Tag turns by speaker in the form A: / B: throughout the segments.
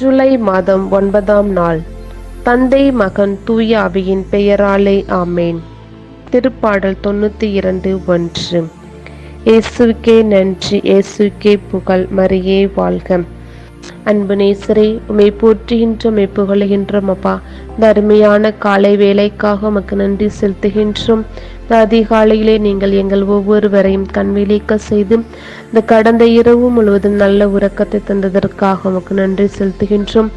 A: ஜூலை மாதம் ஒன்பதாம் நாள். தந்தை மகன் தூய அவையின் பெயராலே ஆமேன். திருப்பாடல் தொண்ணூற்றி இரண்டு ஒன்று. இயேசுக்கே நன்றி இயேசுக்கே புகழ் மரியே வாழ்க. அன்பு நேசரே உமை போற்றுகின்றோம் உமை புகழுகின்றோம் அப்பா. இந்த அருமையான காலை வேலைக்காக உமக்கு நன்றி செலுத்துகின்றோம். இந்த அதிகாலையிலே நீங்கள் எங்கள் ஒவ்வொருவரையும் கண்விழிக்க செய்து இந்த கடந்த இரவு முழுவதும் நல்ல உறக்கத்தை தந்ததற்காக உமக்கு நன்றி செலுத்துகின்றோம்.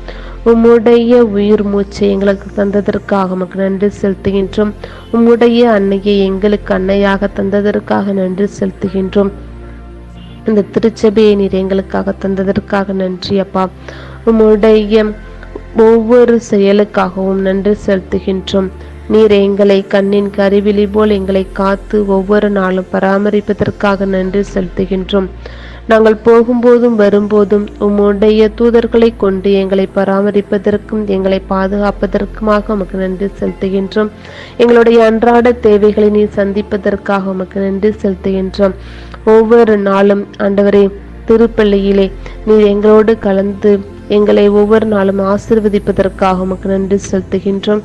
A: உம்முடைய உயிர் மூச்சை எங்களுக்கு தந்ததற்காக உமக்கு நன்றி செலுத்துகின்றோம். உம்முடைய அன்னையை எங்களுக்கு அன்னையாக தந்ததற்காக நன்றி செலுத்துகின்றோம். இந்த திருச்சபையை நீர் எங்களுக்காக தந்ததற்காக நன்றி அப்பா. உம்முடைய ஒவ்வொரு செயலுக்காகவும் நன்றி செலுத்துகின்றோம். நீர் எங்களை கண்ணின் கருவிழி போல் எங்களை காத்து ஒவ்வொரு நாளும் பராமரிப்பதற்காக நன்றி செலுத்துகின்றோம். நாங்கள் போகும்போதும் வரும்போதும் உம்முடைய தூதர்களை கொண்டு எங்களை பராமரிப்பதற்கும் எங்களை பாதுகாப்பதற்குமாக உமக்கு நன்றி செலுத்துகின்றோம். எங்களுடைய அன்றாட தேவைகளை நீ சந்திப்பதற்காக உமக்கு நன்றி செலுத்துகின்றோம். ஒவ்வொரு நாளும் ஆண்டவரே திருப்பள்ளியிலே நீர் எங்களோடு கலந்து எங்களை ஒவ்வொரு நாளும் ஆசிர்வதிப்பதற்காக உமக்கு நன்றி செலுத்துகின்றோம்.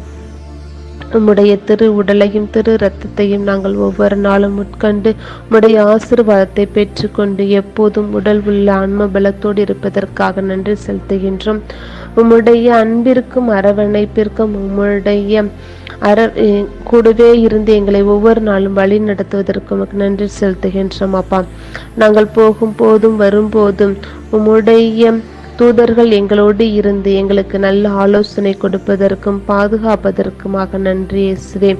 A: உம்முடைய திரு உடலையும் திரு இரத்தத்தையும் நாங்கள் ஒவ்வொரு நாளும் உட்கண்டு உம்முடைய ஆசிர்வாதத்தை பெற்றுக்கொண்டு எப்போதும் உடல் உள்ள ஆன்ம பலத்தோடு இருப்பதற்காக நன்றி செலுத்துகின்றோம். உம்முடைய அன்பிற்கும் அரவணைப்பிற்கும் உம்முடைய அற கூடவே இருந்து எங்களை ஒவ்வொரு நாளும் வழி நடத்துவதற்கு உமக்கு நன்றி செலுத்துகின்றோம் அப்பா. நாங்கள் போகும் போதும் வரும்போதும் உம்முடைய தூதர்கள் எங்களோடு இருந்து எங்களுக்கு நல்ல ஆலோசனை கொடுப்பதற்கும் பாதுகாப்பதற்குமாக நன்றி இயேசுவே.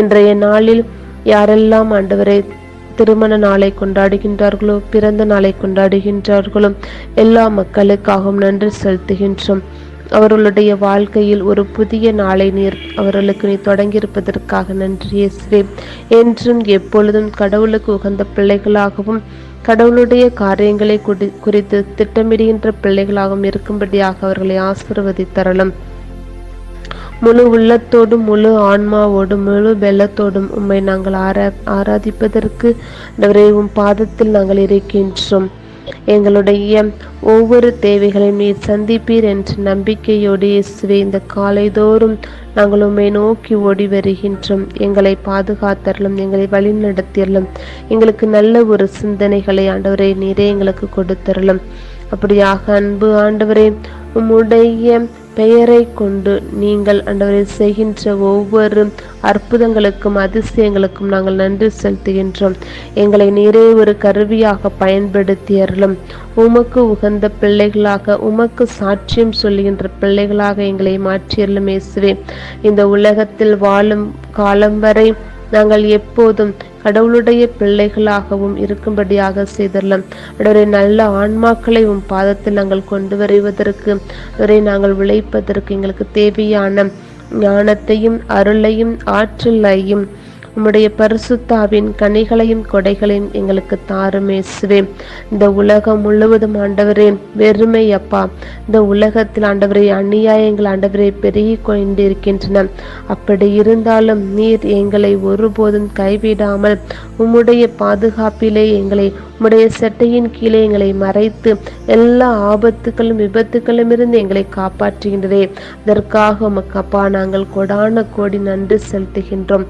A: இன்றைய நாளில் யாரெல்லாம் ஆண்டவரை திருமண நாளை கொண்டாடுகின்றார்களோ பிறந்த நாளை கொண்டாடுகின்றார்களோ எல்லா மக்களுக்காகவும் நன்றி செலுத்துகின்றோம். அவர்களுடைய வாழ்க்கையில் ஒரு புதிய நாளை நீர் அவர்களுக்கு நீ தொடங்கியிருப்பதற்காக நன்றி இயேசுவே. என்றும் எப்பொழுதும் கடவுளுக்கு உகந்த பிள்ளைகளாகவும் கடவுளுடைய காரியங்களை குறித்து திட்டமிடுகின்ற பிள்ளைகளாகவும் இருக்கும்படியாக அவர்களை ஆசிர்வதித்தரலும். முழு உள்ளத்தோடும் முழு ஆன்மாவோடும் முழு வெள்ளத்தோடும் உம்மை நாங்கள் ஆரா ஆராதிப்பதற்கு உம் பாதத்தில் நாங்கள் இருக்கின்றோம். எங்களுடைய ஒவ்வொரு தேவைகளையும் நீர் சந்திப்பீர் என்ற நம்பிக்கையோடு இயேசுவே இந்த காலைதோறும் நாங்கள் உண்மை நோக்கி ஓடி வருகின்றோம். எங்களை பாதுகாத்தரலும் எங்களை வழிநடத்தியறலும் எங்களுக்கு நல்ல ஒரு சிந்தனைகளை ஆண்டவரை நீரே எங்களுக்கு கொடுத்தரலும் அப்படியாக அன்பு ஆண்டவரே உம்முடைய பெயரை கொண்டு நீங்கள் ஆண்டவரை செய்கின்ற ஒவ்வொரு அற்புதங்களுக்கும் அதிசயங்களுக்கும் நாங்கள் நன்றி செலுத்துகின்றோம். எங்களை நீரே ஒரு கருவியாக பயன்படுத்தியறலும் உமக்கு உகந்த பிள்ளைகளாக உமக்கு சாட்சியம் சொல்லுகின்ற பிள்ளைகளாக எங்களை மாற்றியறலும் இயேசுவே. இந்த உலகத்தில் வாழும் காலம் வரை நாங்கள் எப்போதும் கடவுளுடைய பிள்ளைகளாகவும் இருக்கும்படியாக செய்தரலாம். அவரை நல்ல ஆன்மாக்களை உன் பாதத்தில் நாங்கள் கொண்டு வருவதற்கு அவரை நாங்கள் உழைப்பதற்கு எங்களுக்கு தேவையான ஞானத்தையும் அருளையும் ஆற்றலையும் உம்முடைய பரிசுத்தாவின் கனிகளையும் கொடைகளையும் எங்களுக்கு தாருமே சிவே. இந்த உலகம் முழுவதும் ஆண்டவரே வெறுமை அப்பா. இந்த உலகத்தில் ஆண்டவரை அநியாயங்கள் ஆண்டவரை பெருகி கொண்டிருக்கின்றன. அப்படி இருந்தாலும் நீர் எங்களை ஒருபோதும் கைவிடாமல் உம்முடைய பாதுகாப்பிலே எங்களை உம்முடைய செட்டையின் கீழே எங்களை மறைத்து எல்லா ஆபத்துக்களும் விபத்துக்களும் இருந்து எங்களை காப்பாற்றுகின்றதே. அதற்காக உமக்கு அப்பா நாங்கள் கொடான கோடி நன்றி செலுத்துகின்றோம்.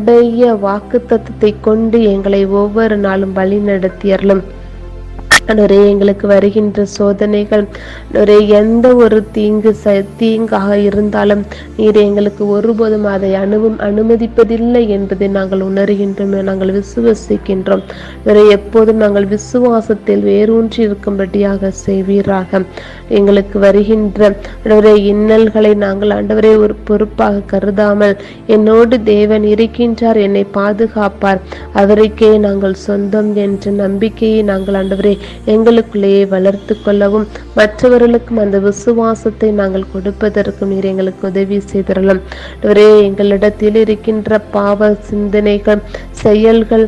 A: உம்முடைய வாக்கு தத்துவத்தை கொண்டு எங்களை ஒவ்வொரு நாளும் வழி நடத்தியர்களும் ஆண்டவரே எங்களுக்கு வருகின்ற சோதனைகள். ஆண்டவரே எந்த ஒரு தீங்கு தீங்காக இருந்தாலும் நீர் எங்களுக்கு ஒருபோதும் அதை அணுவும் அனுமதிப்பதில்லை என்பதை நாங்கள் உணர்கின்றோம் நாங்கள் விசுவசிக்கின்றோம். ஆண்டவரே எப்போதும் நாங்கள் விசுவாசத்தில் வேரூன்றி இருக்கும்படியாக செய்வீராக. எங்களுக்கு வருகின்ற ஆண்டவரே இன்னல்களை நாங்கள் ஆண்டவரே ஒரு பொறுப்பாக கருதாமல் என்னோடு தேவன் இருக்கின்றார் என்னை பாதுகாப்பார். அவருக்கே நாங்கள் சொந்தம் என்ற நம்பிக்கையை நாங்கள் ஆண்டவரே எங்களுக்குள்ளேயே வளர்த்து கொள்ளவும் மற்றவர்களுக்கும் அந்த விசுவாசத்தை நாங்கள் கொடுப்பதற்கும் நீர் எங்களுக்கு உதவி செய்திடலாம் ஒரே எங்களிடத்தில் இருக்கின்ற பாவ சிந்தனைகள் செயல்கள்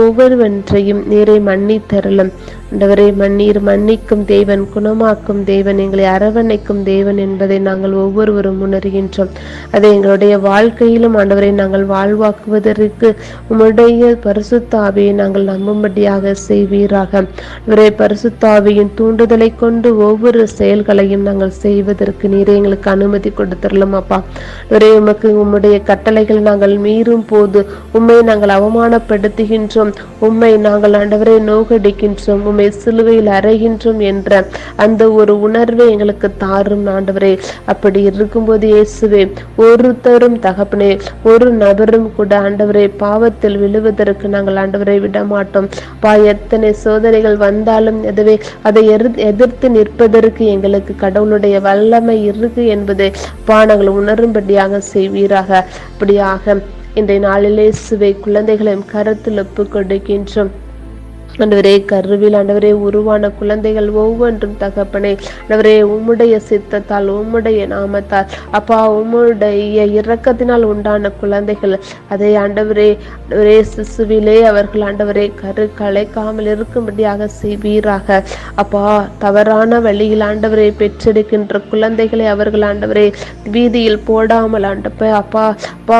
A: ஒவ்வொருவற்றையும் நீரை மன்னித்தரலாம் ஆண்டவரே மன்னீர் மன்னிக்கும் தேவன் குணமாக்கும் தேவன் எங்களை அரவணைக்கும் தேவன் என்பதை நாங்கள் ஒவ்வொருவரும் உணர்கின்றோம். அதை எங்களுடைய வாழ்க்கையிலும் ஆண்டவரை நாங்கள் வாழ்வாக்குவதற்கு உம்முடைய பரிசுத்தாவியை நாங்கள் நம்பும்படியாக செய்வீராக. ஆண்டவரே பரிசுத்தாவியின் தூண்டுதலை கொண்டு ஒவ்வொரு செயல்களையும் நாங்கள் செய்வதற்கு நீரே எங்களுக்கு அனுமதி கொடுத்துடலாம் அப்பா. ஆண்டவரே உமக்கு உம்முடைய கட்டளைகள் நாங்கள் மீறும் போது உம்மை நாங்கள் அவமானப்படுத்துகின்றோம். உம்மை நாங்கள் ஆண்டவரை நோகடிக்கின்றோம். உம்மை சிலுவையில் அறைகின்றோம் என்ற அந்த ஒரு உணர்வை எங்களுக்கு தாரும் ஆண்டவரே. அப்படி இருக்கும்போது இயேசுவே ஒருத்தரும் தகப்பனே ஒரு நபரும் கூட ஆண்டவரை பாவத்தில் விழுவதற்கு நாங்கள் ஆண்டவரை விடமாட்டோம். பா எத்தனை சோதனைகள் வந்தாலும் எதுவே அதை எதிர்த்து நிற்பதற்கு எங்களுக்கு கடவுளுடைய வல்லமை இருக்கு என்பதை பா நாங்கள் உணரும்படியாக செய்வீராக. அப்படியாக இன்றைய நாளிலே சுவை குழந்தைகளையும் கருத்தில் ஒப்புக் கொடுக்கின்றோம். ஆண்டவரே கருவில் ஆண்டவரே உருவான குழந்தைகள் ஒவ்வொன்றும் தகப்பனே. ஆண்டவரே உம்முடைய சித்தத்தால் உம்முடைய நாமத்தால் அப்பா உம்முடைய இரக்கத்தினால் உண்டான குழந்தைகள். அதை ஆண்டவரே ஆண்டவரே சிசுவிலே அவர்கள் ஆண்டவரே கரு கலைக்காமல் இருக்கும்படியாக செய்வீராக. அப்பா தவறான வழியில் ஆண்டவரை பெற்றெடுக்கின்ற குழந்தைகளை அவர்கள் ஆண்டவரே வீதியில் போடாமல் ஆண்டப்ப அப்பா அப்பா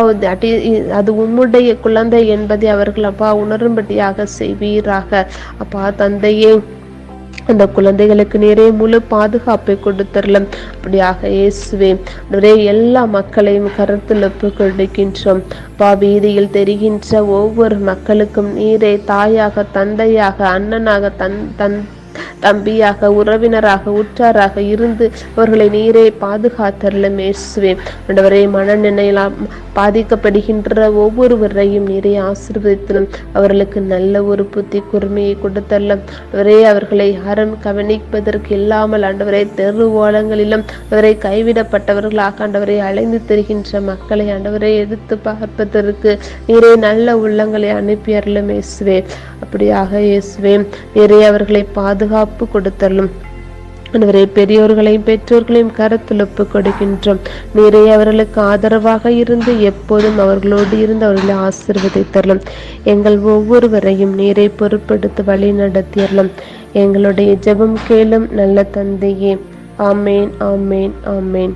A: அது உம்முடைய குழந்தை என்பதை அவர்கள் அப்பா உணரும்படியாக செய்வீராக. அப்பா தந்தையே அந்த குழந்தைகளுக்கு நேரே முழு பாதுகாப்பை கொடுத்தரலாம். அப்படியாக இயேசுவே நிறைய எல்லா மக்களையும் கருத்தில் ஒப்பு கொடுக்கின்றோம். பா வீதியில் தெரிகின்ற ஒவ்வொரு மக்களுக்கும் நீரே தாயாக தந்தையாக அண்ணனாக தன் தன் தம்பியாக உறவினராக உற்றாராக இருந்து அவர்களை நீரே பாதுகாத்தரலும் இயேசுவே. ஆண்டவரே மனநிலையிலாம் பாதிக்கப்படுகின்ற ஒவ்வொருவரையும் நீரே ஆசிர்வதித்தலும் அவர்களுக்கு நல்ல ஒரு புத்தி கூர்மையை கொடுத்தரலும். அவரே அவர்களை யாரும் கவனிப்பதற்கு இல்லாமல் ஆண்டவரை தெரு ஓலங்களிலும் அவரை கைவிடப்பட்டவர்களாக ஆண்டவரை அலைந்து தெரிகின்ற மக்களை ஆண்டவரை எடுத்து பார்ப்பதற்கு நீரே நல்ல உள்ளங்களை அனுப்பி அருளும் இயேசுவே. அப்படியாக இயேசுவே நீரே அவர்களை பாதுகாப்பு கொடுத்தரலும் ஆண்டவரே பெரியோர்களையும் பெற்றோர்களையும் கருத்தில் ஒப்பு கொடுக்கின்றோம். நீரே அவர்களுக்கு ஆதரவாக இருந்து எப்போதும் அவர்களோடு இருந்து அவர்களை ஆசீர்வதித்தரலாம். எங்கள் ஒவ்வொருவரையும் நீரை பொறுப்படுத்தி வழி நடத்தியறலாம் எங்களுடைய ஜெபம் கேளும் நல்ல தந்தையே. ஆமேன் ஆமேன் ஆமேன்.